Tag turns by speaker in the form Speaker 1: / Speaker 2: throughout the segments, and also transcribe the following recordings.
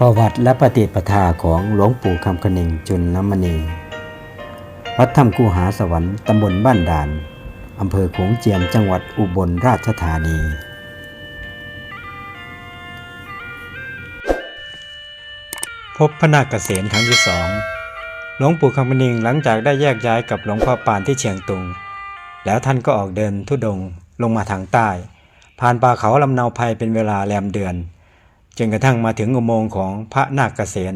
Speaker 1: ประวัติและปฏิปทาของหลวงปู่คำคนึงจุลนมณี วัดถ้ำกูหาสวรรค์ตำบลบ้านด่าน อำเภอโขงเจียมจังหวัดอุบลราชธานี พบพระนาคเกษณครั้งที่สองหลวงปู่คำคนึงหลังจากได้แยกย้ายกับหลวงพ่อปานที่เชียงตุง แล้วท่านก็ออกเดินทุดงค์ลงมาทางใต้ ผ่านป่าเขาลำเนาภัยเป็นเวลาแรมเดือน จนกระทั่งมาถึงอุโมงค์ของพระนาคเกษณ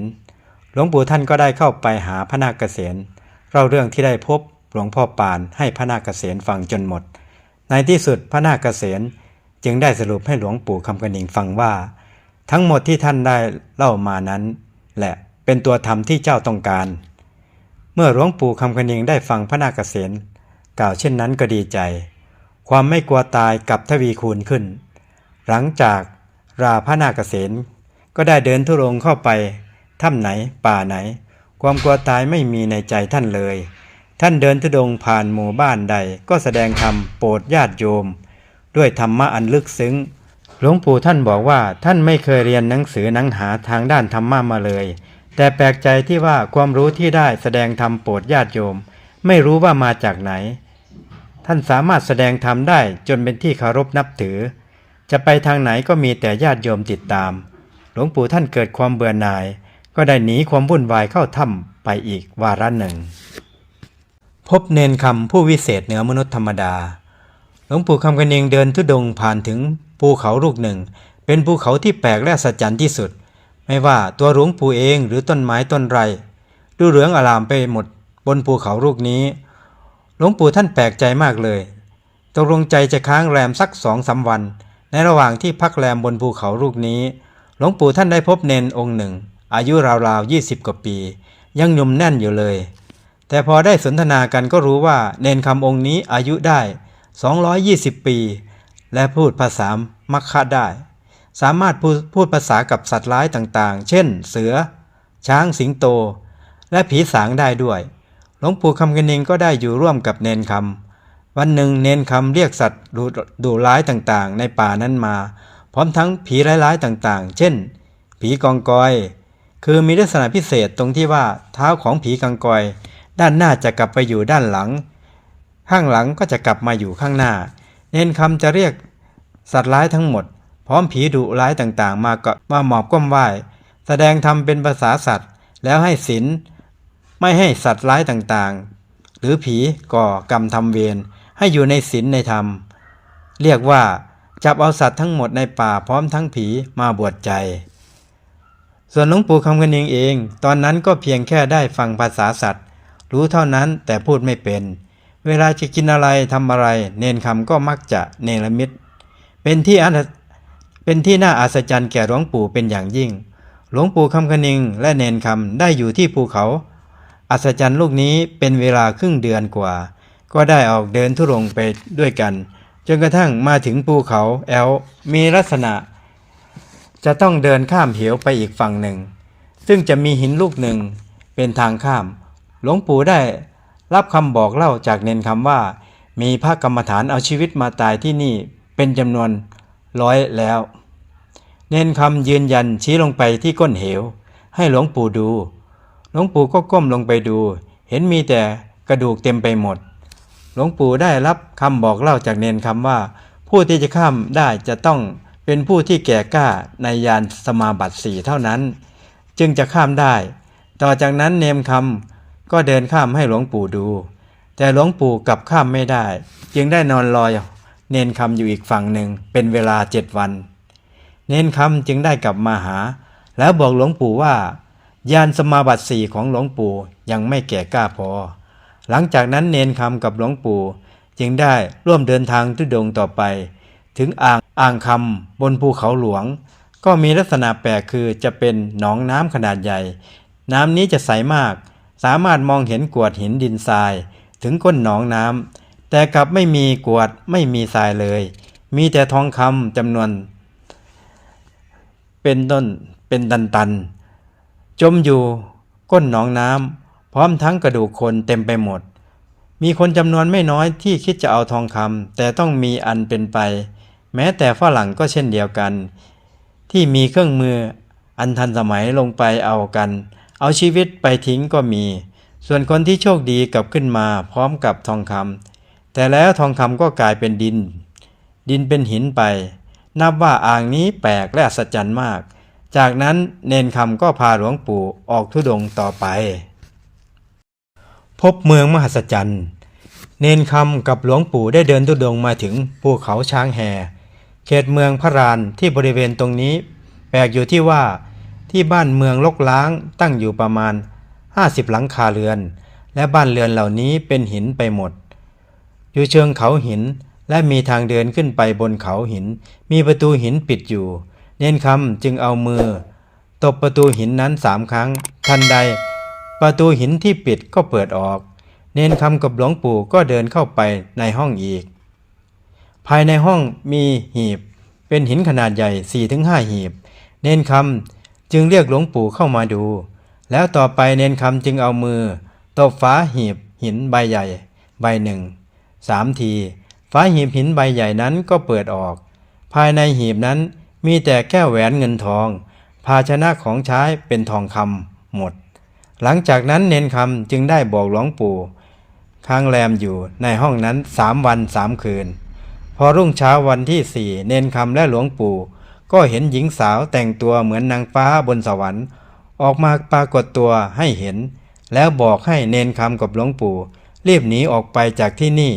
Speaker 1: หลวงปู่ท่านก็ได้เข้าไปหาพระนาคเกษณเล่าเรื่องที่ได้พบหลวงพ่อปานให้พระนาคเกษณฟังจนหมด ในที่สุดพระนาคเกษณจึงได้สรุปให้หลวงปู่คำกระนิงฟังว่า ทั้งหมดที่ท่านได้เล่ามานั้น แหละเป็นตัวธรรมที่เจ้าต้องการ เมื่อหลวงปู่คำกระนิงได้ฟังพระนาคเกษณกล่าวเช่นนั้นก็ดีใจ ความไม่กลัวตายกับทวีคูณขึ้น หลังจาก ราพระนาคเกษณก็ได้เดินทุรงเข้าไปถ้ำไหนป่าไหน ความกลัวตายไม่มีในใจท่านเลย ท่านเดินทุดงผ่านหมู่บ้านใดก็แสดงธรรมโปรดญาติโยม ด้วยธรรมะอันลึกซึ้งหลวงปู่ท่านบอกว่าท่านไม่เคยเรียนหนังสือหนังหาทางด้านธรรมะมาเลย แต่แปลกใจที่ว่าความรู้ที่ได้แสดงธรรมโปรดญาติโยม ไม่รู้ว่ามาจากไหน ท่านสามารถแสดงธรรมได้จนเป็นที่เคารพนับถือ จะไปทางไหนก็มีแต่ญาติโยมติดตาม หลวงปู่ท่านเกิดความเบื่อหน่าย ก็ได้หนีความวุ่นวายเข้าถ้ำไปอีกวาระหนึ่ง พบเนนคำผู้วิเศษเหนือมนุษย์ธรรมดา หลวงปู่คำกันเองเดินทุดงผ่านถึงภูเขาลูกหนึ่ง เป็นภูเขาที่แปลกและสัจจันที่สุด ไม่ว่าตัวหลวงปู่เองหรือต้นไม้ต้นไรดูเหลืองอลามไปหมดบนภูเขาลูกนี้ หลวงปู่ท่านแปลกใจมากเลยตกลงใจจะค้างแรมสักสองสาวัน ในระหว่างที่พักแรมบนภูเขาลูกนี้ หลวงปู่ท่านได้พบเนนองค์หนึ่ง อายุราวๆยี่สิบกว่าปี ยังหนุ่มแน่นอยู่เลย แต่พอได้สนทนากันก็รู้ว่าเนนคำองค์นี้อายุได้ 220 ปี และพูดภาษามัคคะได้ สามารถพูดพูดภาษากับสัตว์ร้ายต่างๆ เช่น เสือ ช้างสิงโต และผีสางได้ด้วย หลวงปู่คำกันเองก็ได้อยู่ร่วมกับเนนคำ วันหนึ่งเน้นคำเรียกสัตว์ดุร้ายต่างๆ ในป่านั้นมา พร้อมทั้งผีร้ายๆต่างๆ เช่น ผีกองกอย คือมีลักษณะพิเศษตรงที่ว่าเท้าของผีกังกอย ด้านหน้าจะกลับไปอยู่ด้านหลัง ข้างหลังก็จะกลับมาอยู่ข้างหน้า เน้นคำจะเรียกสัตว์ร้ายทั้งหมด พร้อมผีดุร้ายต่างๆ มาก็มาหมอบก้มไหว้แสดงธรรมเป็นภาษาสัตว์ แล้วให้ศีลไม่ให้สัตว์ร้ายต่างๆ หรือผีก่อกรรมทำเวร ให้อยู่ในศีลในธรรม เรียกว่าจับเอาสัตว์ทั้งหมดในป่าพร้อมทั้งผีมาบวชใจ ส่วนหลวงปู่คำกันเองเอง ตอนนั้นก็เพียงแค่ได้ฟังภาษาสัตว์ รู้เท่านั้นแต่พูดไม่เป็น เวลาจะกินอะไรทำอะไร เนนคำก็มักจะเนรมิตเป็นที่อัศเป็นที่น่าอัศจรรย์แก่หลวงปู่เป็นอย่างยิ่ง หลวงปู่คำคณิงและเนนคำได้อยู่ที่ภูเขา อัศจรรย์ลูกนี้เป็นเวลาครึ่งเดือนกว่า ก็ได้ออกเดินทุรงไปด้วยกัน จนกระทั่งมาถึงภูเขาแอลมีลักษณะ จะต้องเดินข้ามเหวไปอีกฝั่งหนึ่ง ซึ่งจะมีหินลูกหนึ่งเป็นทางข้าม หลวงปู่ได้รับคำบอกเล่าจากเนนคำว่า มีพระกรรมฐานเอาชีวิตมาตายที่นี่เป็นจำนวนร้อยแล้ว เนนคำยืนยันชี้ลงไปที่ก้นเหว ให้หลวงปู่ดู หลวงปู่ก็ก้มลงไปดู เห็นมีแต่กระดูกเต็มไปหมด หลวงปู่ได้รับคำบอกเล่าจากเนนคำว่า ผู้ที่จะข้ามได้จะต้องเป็นผู้ที่แก่กล้าในยานสมาบัติสี่เท่านั้น จึงจะข้ามได้ ต่อจากนั้นเนมคำก็เดินข้ามให้หลวงปู่ดู แต่หลวงปู่กลับข้ามไม่ได้ จึงได้นอนรอยเนนคำอยู่อีกฝั่งหนึ่งเป็นเวลาเจ็ดวัน เนนคำจึงได้กลับมาหา แล้วบอกหลวงปู่ว่า ยานสมาบัติสี่ของหลวงปู่ยังไม่แก่กล้าพอ หลังจากนั้นเนนคำกับหลวงปู่จึงได้ร่วมเดินทางทุดงต่อไป ถึงอ่างอ่างคำบนภูเขาหลวง ก็มีลักษณะแปลกคือจะเป็นหนองน้ำขนาดใหญ่ น้ำนี้จะใสมาก สามารถมองเห็นกวดหินดินทราย ถึงก้นหนองน้ำแต่กลับไม่มีกวดไม่มีทรายเลย มีแต่ทองคำจำนวน เป็นต้นเป็นตันๆจมอยู่ก้นหนองน้ำ พร้อมทั้งกระดูกคนเต็มไปหมด มีคนจำนวนไม่น้อยที่คิดจะเอาทองคำแต่ต้องมีอันเป็นไป แม้แต่ฝรั่งก็เช่นเดียวกัน ที่มีเครื่องมืออันทันสมัยลงไปเอากัน เอาชีวิตไปทิ้งก็มี ส่วนคนที่โชคดีกลับขึ้นมาพร้อมกับทองคำแต่แล้วทองคำก็กลายเป็นดิน ดินเป็นหินไป นับว่าอ่างนี้แปลกและอัศจรรย์มาก จากนั้นเนนคำก็พาหลวงปู่ออกทุดงต่อไป พบเมืองมหัศจรรย์ เนนคำกับหลวงปู่ได้เดินทุดงมาถึงภูเขาช้างแห่ เขตเมืองพระรานที่บริเวณตรงนี้ แปลกอยู่ที่ว่าที่บ้านเมืองลกล้างตั้งอยู่ประมาณ 50 หลังคาเรือน และบ้านเรือนเหล่านี้เป็นหินไปหมด อยู่เชิงเขาหินและมีทางเดินขึ้นไปบนเขาหิน มีประตูหินปิดอยู่ เน้นคำจึงเอามือ ตบประตูหินนั้นสามครั้ง ทันใด ประตูหินที่ปิดก็เปิดออก เน้นคำกับหลวงปู่ก็เดินเข้าไปในห้องอีก ภายในห้องมีหีบ เป็นหินขนาดใหญ่4ี่ถึงห้าหีบ เน้นคำจึงเรียกหลวงปู่เข้ามาดู แล้วต่อไปเน้นคำจึงเอามือตบฝาหีบหินใบใหญ่ ใบหนึ่งสามทีฝาหีบหินใบใหญ่นั้นก็เปิดออก ภายในหีบนั้นมีแต่แก้วแหวนเงินทอง ภาชนะของใช้เป็นทองคำหมด หลังจากนั้นเนนคำจึงได้บอกหลวงปู่ค้างแรมอยู่ในห้องนั้นสามวันสามคืน พอรุ่งเช้าวันที่สี่เนนคำและหลวงปู่ ก็เห็นหญิงสาวแต่งตัวเหมือนนางฟ้าบนสวรรค์ ออกมาปรากฏตัวให้เห็น แล้วบอกให้เนนคำกับหลวงปู่ รีบหนีออกไปจากที่นี่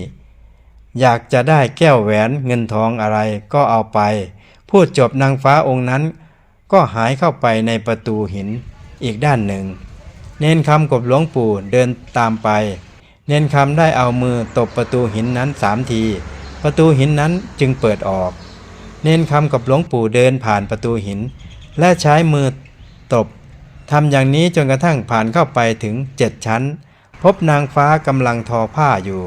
Speaker 1: อยากจะได้แก้วแหวนเงินทองอะไรก็เอาไป พูดจบนางฟ้าองค์นั้น ก็หายเข้าไปในประตูหินอีกด้านหนึ่ง เนนคำกับหลวงปู่เดินตามไป เนนคำได้เอามือตบประตูหินนั้นสามที ประตูหินนั้นจึงเปิดออก เนนคำกับหลวงปู่เดินผ่านประตูหิน และใช้มือตบทำอย่างนี้จนกระทั่งผ่านเข้าไปถึงเจ็ดชั้น พบนางฟ้ากำลังทอผ้าอยู่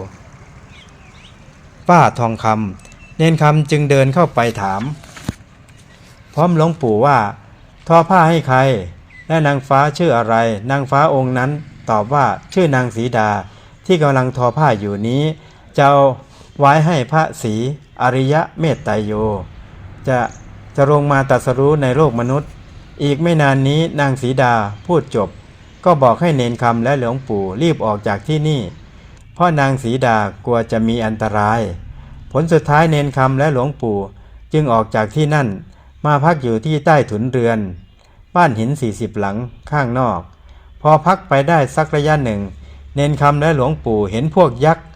Speaker 1: ป้าทองคำเนนคำจึงเดินเข้าไปถาม พร้อมหลวงปู่ว่า ทอผ้าให้ใคร และนางฟ้าชื่ออะไร นางฟ้าองค์นั้นตอบว่าชื่อนางสีดา ที่กำลังทอผ้าอยู่นี้จะไว้ให้พระศรีอริยะเมตไตรโย จะจะลงมาตรัสรู้ในโลกมนุษย์ อีกไม่นานนี้นางสีดาพูดจบ ก็บอกให้เนนคำและหลวงปู่รีบออกจากที่นี่ เพราะนางสีดากลัวจะมีอันตราย ผลสุดท้ายเนนคำและหลวงปู่จึงออกจากที่นั่น มาพักอยู่ที่ใต้ถุนเรือน บ้านหินสี่สิบหลังข้างนอก พอพักไปได้สักระยะหนึ่ง เนนคำและหลวงปู่เห็นพวกยักษ์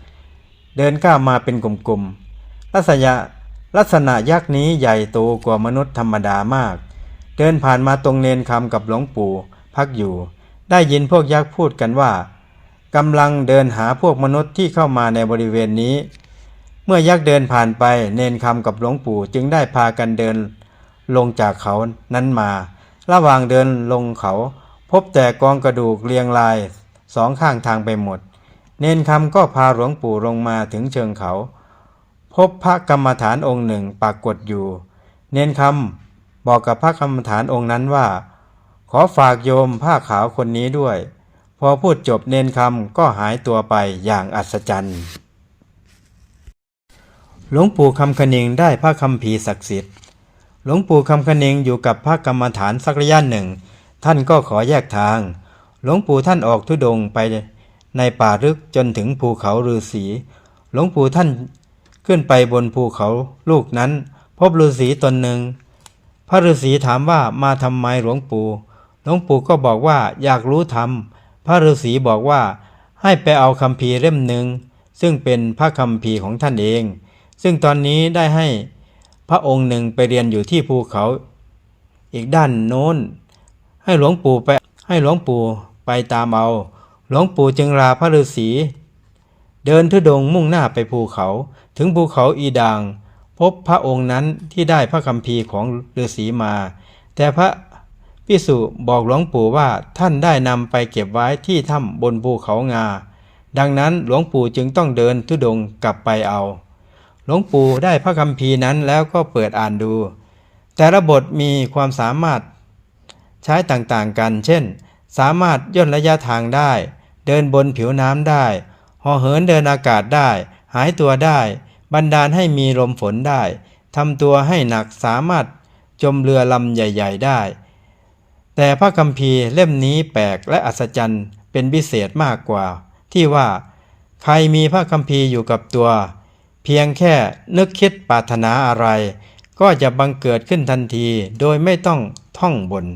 Speaker 1: เดินก้าวมาเป็นกลุ่มๆลักษณะลักษณะยักษ์นี้ใหญ่โตกว่ามนุษย์ธรรมดามาก เดินผ่านมาตรงเนนคำกับหลวงปู่พักอยู่ ได้ยินพวกยักษ์พูดกันว่ากำลังเดินหาพวกมนุษย์ที่เข้ามาในบริเวณนี้ เมื่อยักษ์เดินผ่านไปเนนคำกับหลวงปู่จึงได้พากันเดินลงจากเขานั้นมา ระหว่างเดินลงเขา พบแต่กองกระดูกเรียงรายสองข้างทางไปหมด เนนคำก็พาหลวงปู่ลงมาถึงเชิงเขา พบพระกรรมฐานองค์หนึ่งปรากฏอยู่ เนนคำบอกกับพระกรรมฐานองค์นั้นว่า ขอฝากโยมผ้าขาวคนนี้ด้วย พอพูดจบเนนคำก็หายตัวไปอย่างอัศจรรย์หลวงปู่คำคณิงได้พระคำภีศักดิ์สิทธิ์ หลวงปู่คำคณิงอยู่กับพระกรรมฐานสักระยะหนึ่ง ท่านก็ขอแยกทาง หลวงปู่ท่านออกทุดงไปในป่าลึกจนถึงภูเขาฤาษีหลวงปู่ท่านขึ้นไปบนภูเขาลูกนั้น พบฤาษีตนหนึ่ง พระฤาษีถามว่ามาทำไมหลวงปู่หลวงปู่ก็บอกว่าอยากรู้ธรรมพระฤาษีบอกว่าให้ไปเอาคำพีเล่มหนึ่งซึ่งเป็นพระคำพีของท่านเอง ซึ่งตอนนี้ได้ให้ พระองค์หนึ่งไปเรียนอยู่ที่ภูเขา อีกด้านโน้น ให้หลวงปู่ไปให้หลวงปู่ไปตามเอา หลวงปู่จึงลาพระฤาษีเดินทุดงมุ่งหน้าไปภูเขา ถึงภูเขาอีดาง พบพระองค์นั้นที่ได้พระคัมภีร์ของฤาษีมา แต่พระพิสุบอกหลวงปู่ว่าท่านได้นำไปเก็บไว้ที่ถ้ำบนภูเขางา ดังนั้นหลวงปู่จึงต้องเดินทุดงกลับไปเอา ลวงปู่ได้พระคัมภีร์นั้นแล้วก็เปิดอ่านดู แต่ละบทมีความสามารถใช้ต่างๆกัน เช่น สามารถย่นระยะทางได้ เดินบนผิวน้ำได้ห่อเหินเดินอากาศได้ หายตัวได้ บันดาลให้มีลมฝนได้ทำตัวให้หนักสามารถจมเรือลำใหญ่ ๆได้ แต่พระคัมภีร์เล่มนี้แปลกและอัศจรรย์เป็นพิเศษมากกว่า ที่ว่า ใครมีพระคัมภีร์อยู่กับตัว เพียงแค่นึกคิดปรารถนาอะไร ก็จะบังเกิดขึ้นทันทีโดยไม่ต้องท่องบน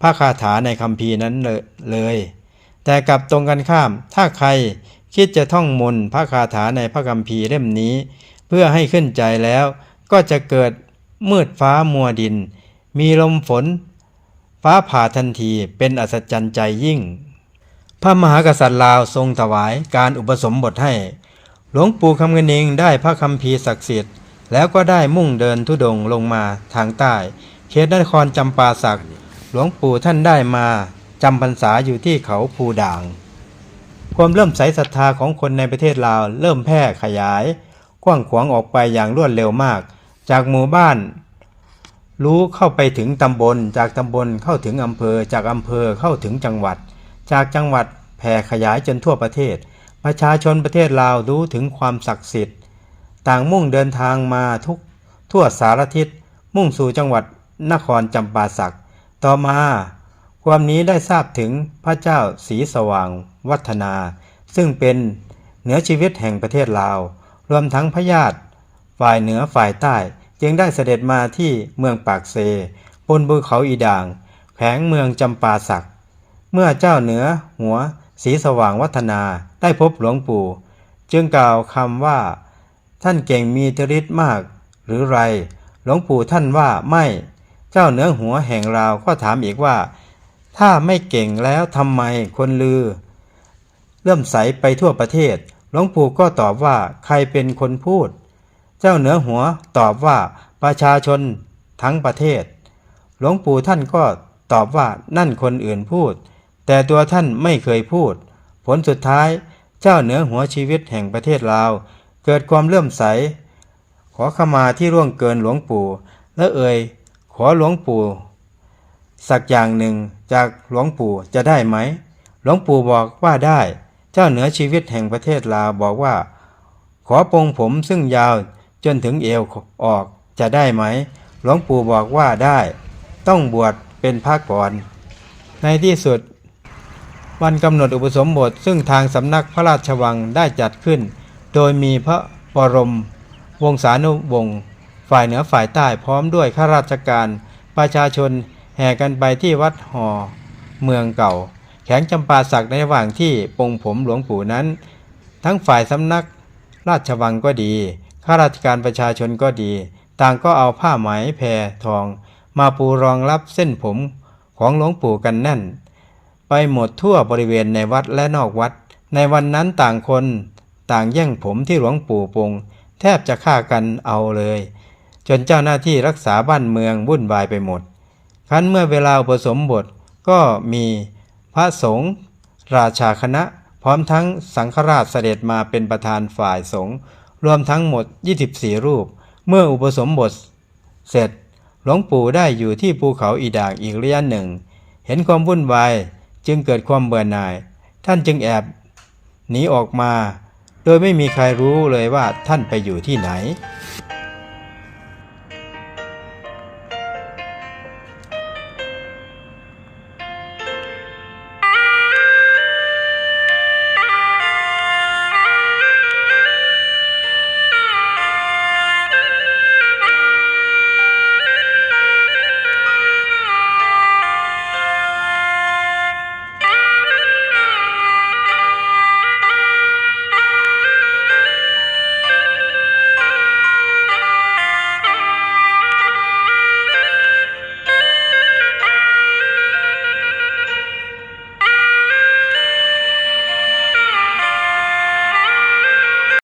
Speaker 1: พระคาถาในคัมภีนั้นเลย แต่กลับตรงกันข้าม ถ้าใครคิดจะท่องมนพระคาถาในพระคัมภีร์เล่มนี้ เพื่อให้ขึ้นใจแล้ว ก็จะเกิดมืดฟ้ามัวดิน มีลมฝน ฟ้าผ่าทันทีเป็นอัศจรรย์ใจยิ่ง พระมหากษัตริย์ลาวทรงถวายการอุปสมบทให้ หลวงปู่คำเงินเองได้พระคัมภีศักดิ์สิทธิ์แล้วก็ได้มุ่งเดินทุดงค์ลงมาทางใต้ เขตนครจำปาสักหลวงปู่ท่านได้มาจำพรรษาอยู่ที่เขาภูด่าง ความเริ่มใสศรัทธาของคนในประเทศลาวเริ่มแพร่ขยาย กว้างขวางออกไปอย่างรวดเร็วมาก จากหมู่บ้าน รู้เข้าไปถึงตำบล จากตำบลเข้าถึงอำเภอ จากอำเภอเข้าถึงจังหวัด จากจังหวัดแผ่ขยายจนทั่วประเทศ ประชาชนประเทศลาวรู้ถึงความศักดิ์สิทธิ์ ต่างมุ่งเดินทางมาทุกทั่วสารทิศมุ่งสู่จังหวัดนครจำปาสัก ต่อมา ความนี้ได้ทราบถึงพระเจ้าศรีสว่างวัฒนา ซึ่งเป็นเหนือชีวิตแห่งประเทศลาว รวมทั้งพญาติฝ่ายเหนือฝ่ายใต้จึงได้เสด็จมาที่เมืองปากเซบนภูเขาอีด่าง แขวงเมืองจำปาสัก เมื่อเจ้าเหนือหัวศรีสว่างวัฒนา ได้พบหลวงปู่ จึงกล่าวคำว่า ท่านเก่งมีทฤทธิ์มาก หรือไร หลวงปู่ท่านว่าไม่ เจ้าเหนือหัวแห่งราวก็ถามอีกว่า ถ้าไม่เก่งแล้วทำไมคนลือ เริ่มใสไปทั่วประเทศ หลวงปู่ก็ตอบว่าใครเป็นคนพูด เจ้าเหนือหัวตอบว่าประชาชนทั้งประเทศ หลวงปู่ท่านก็ตอบว่านั่นคนอื่นพูด แต่ตัวท่านไม่เคยพูด ผลสุดท้ายเจ้าเหนือหัวชีวิตแห่งประเทศลาว เกิดความเลื่อมใส ขอขมาที่ร่วงเกินหลวงปู่ และเอ่ยขอหลวงปู่ สักอย่างหนึ่งจากหลวงปู่จะได้ไหม หลวงปู่บอกว่าได้ เจ้าเหนือชีวิตแห่งประเทศลาวบอกว่า ขอปงผมซึ่งยาวจนถึงเอวออกจะได้ไหม หลวงปู่บอกว่าได้ ต้องบวชเป็นพระก่อน ในที่สุด วันกำหนดอุปสมบทซึ่งทางสำนักพระราชวังได้จัดขึ้น โดยมีพระบรม วงศานุวงศ์ฝ่ายเหนือฝ่ายใต้พร้อมด้วยข้าราชการ ประชาชนแห่กันไปที่วัดหอ เมืองเก่า แข็งจำปาสักในระหว่างที่ปงผมหลวงปู่นั้น ทั้งฝ่ายสำนักราชวังก็ดีข้าราชการประชาชนก็ดี ต่างก็เอาผ้าไหมแพรทอง มาปูรองรับเส้นผมของหลวงปู่กันแน่น ไปหมดทั่วบริเวณในวัดและนอกวัด ในวันนั้นต่างคน ต่างแย่งผมที่หลวงปู่ปงแทบจะฆ่ากันเอาเลย จนเจ้าหน้าที่รักษาบ้านเมืองวุ่นวายไปหมด ครั้นเมื่อเวลาอุปสมบทก็มีพระสงฆ์ราชาคณะ พร้อมทั้งสังฆราชเสด็จมาเป็นประธานฝ่ายสงฆ์รวมทั้งหมด 24 รูป เมื่ออุปสมบท เสร็จหลวงปู่ได้อยู่ที่ภูเขาอีด่างอีกระยะหนึ่ง เห็นความวุ่นวาย จึงเกิดความเบื่อหน่าย ท่านจึงแอบหนีออกมา โดยไม่มีใครรู้เลยว่าท่านไปอยู่ที่ไหน